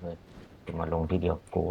เฮ้ยจะมาลงที่เดียวกลัว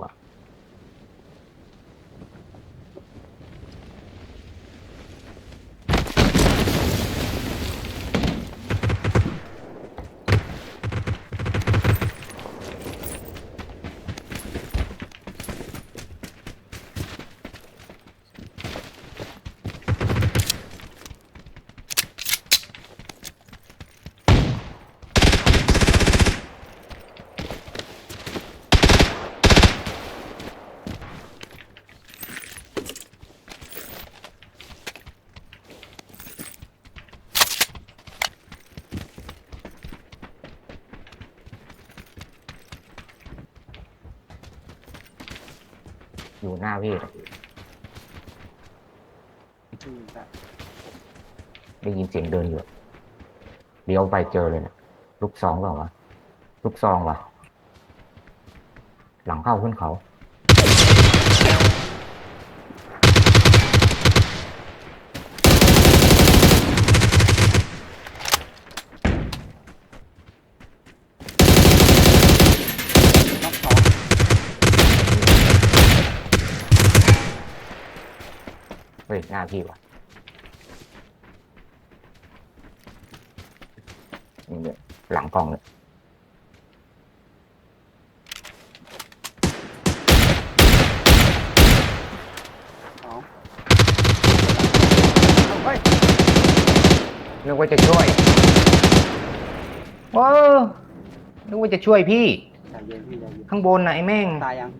อยู่หน้าพี่อืมครับได้ยินเสียงเดินอยู่เลี้ยวไปเจอเลยนะลูกซองเปล่าวะลูกซองวะหลังเข้าขึ้นเขา น็อกสอง เฮ้ยหน้าพี่วะนี่เนี่ยหลังกล้องเลยสองเอาเฮ้ยนึกว่าจะช่วยโอ้นึกว่าจะช่วยพี่ใจเย็นพี่ใจเย็นข้างบนน่ะไอ้แม่ง ตายยัง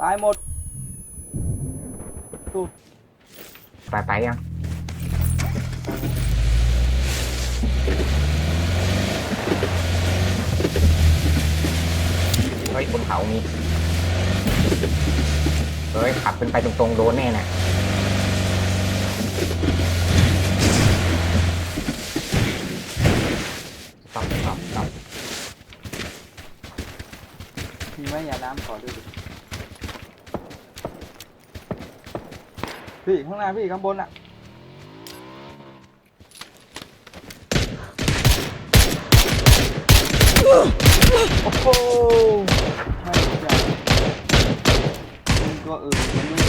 ตายหมดดูไปไปยังเฮ้ยบนเขามีเฮ้ยขับขึ้นไปตรงๆโดนแน่น่ะ stop stop stop มีไหมยาน้ำขอดูดิ พี่ข้างหน้าพี่ข้างบนอะโอ้โหไม่ใช่มีตัวอื่นมันนี่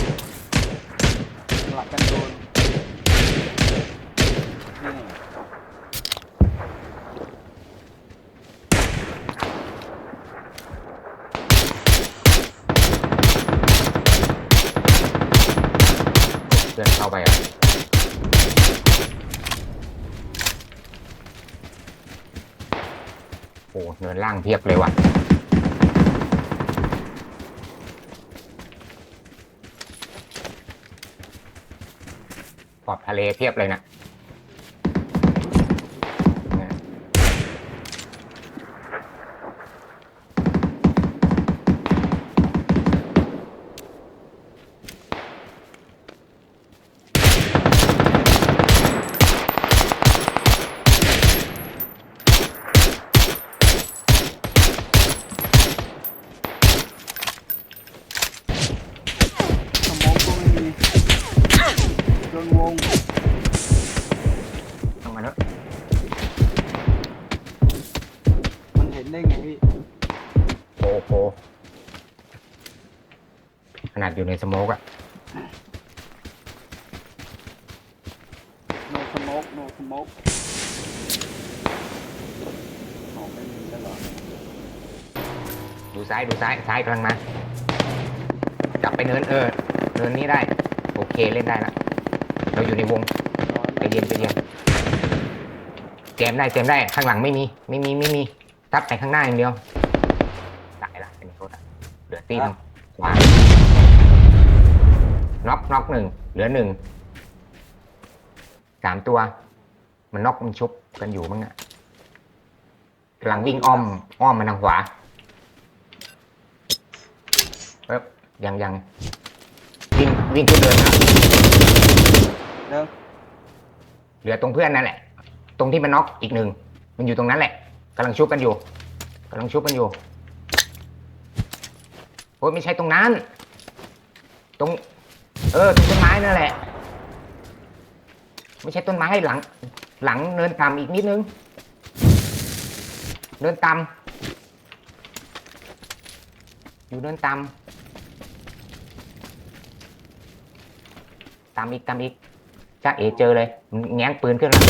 หลับกันโดนนี่ เข้าไปอะโอ้เนินล่างเพียบเลยว่ะปอดทะเลเพียบเลยนะ นวงทำไมแล้วมันเห็นได้ไงพี่โอ้โหขนาดอยู่ในสโมกอะโนสโมกโนสโมกอ๋อไม่มีแล้วเหรอดูซ้ายดูซ้ายซ้ายกำลังมาจับไปเนินเออเนินนี้ได้ โอเคเล่นได้ละ เราอยู่ในวงร้อยใจเย็นใจเย็นเจมได้เจมได้ข้างหลังไม่มีไม่มีไม่มีทับแต่ข้างหน้าอย่างเดียวตายละเป็นโทษอะเหลือตีนงขวาน็อกน็อกหนึ่งเหลือหนึ่งสามตัว มันน็อกมันชุบกันอยู่มั้งอะกำลังวิ่งอ้อม อ้อมมาทางขวาเอ๊บยังยังวิ่งวิ่งขึ้นเดินนะ เริ่มเหลือตรงเพื่อนนั่นแหละ ตรงที่มันน็อกอีกหนึ่ง มันอยู่ตรงนั้นแหละกำลังชุบกันอยู่กำลังชุบกันอยู่โอ้ยไม่ใช่ตรงนั้น ตรง เออตรงต้นไม้นั่นแหละ ไม่ใช่ต้นไม้หลัง หลังเนินต่ำอีกนิดนึง เนินต่ำอยู่เนินต่ำต่ำอีกต่ำอีก จ้าเอเจอเลยแง้งปืนขึ้นแล้ว